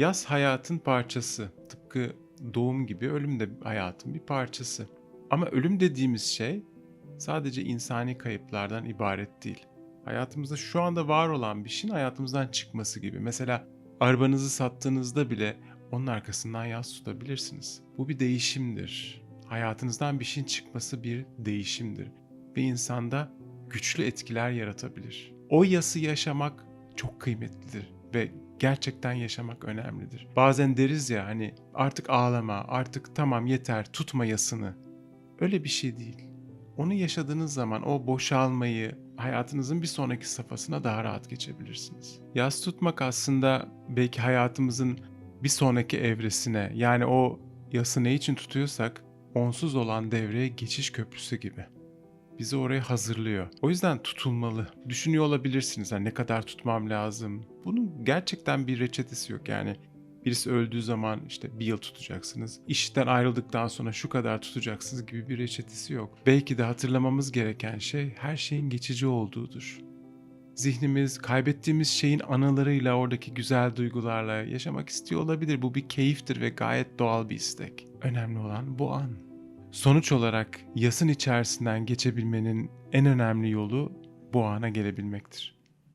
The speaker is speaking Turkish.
Yaz hayatın parçası. Tıpkı doğum gibi ölüm de hayatın bir parçası. Ama ölüm dediğimiz şey sadece insani kayıplardan ibaret değil. Hayatımızda şu anda var olan bir şeyin hayatımızdan çıkması gibi. Mesela arabanızı sattığınızda bile onun arkasından yaz tutabilirsiniz. Bu bir değişimdir. Hayatınızdan bir şeyin çıkması bir değişimdir. Ve insanda güçlü etkiler yaratabilir. O yası yaşamak çok kıymetlidir ve gerçekten yaşamak önemlidir. Bazen deriz ya hani artık ağlama, artık tamam yeter, tutma yasını. Öyle bir şey değil. Onu yaşadığınız zaman o boşalmayı hayatınızın bir sonraki safhasına daha rahat geçebilirsiniz. Yas tutmak aslında belki hayatımızın bir sonraki evresine yani o yası ne için tutuyorsak onsuz olan devreye geçiş köprüsü gibi. Bizi oraya hazırlıyor. O yüzden tutulmalı. Düşünüyor olabilirsiniz hani ne kadar tutmam lazım. Bunun gerçekten bir reçetesi yok yani. Birisi öldüğü zaman işte bir yıl tutacaksınız. İşten ayrıldıktan sonra şu kadar tutacaksınız gibi bir reçetesi yok. Belki de hatırlamamız gereken şey her şeyin geçici olduğudur. Zihnimiz kaybettiğimiz şeyin anılarıyla, oradaki güzel duygularla yaşamak istiyor olabilir. Bu bir keyiftir ve gayet doğal bir istek. Önemli olan bu an. Sonuç olarak yasın içerisinden geçebilmenin en önemli yolu bu ana gelebilmektir.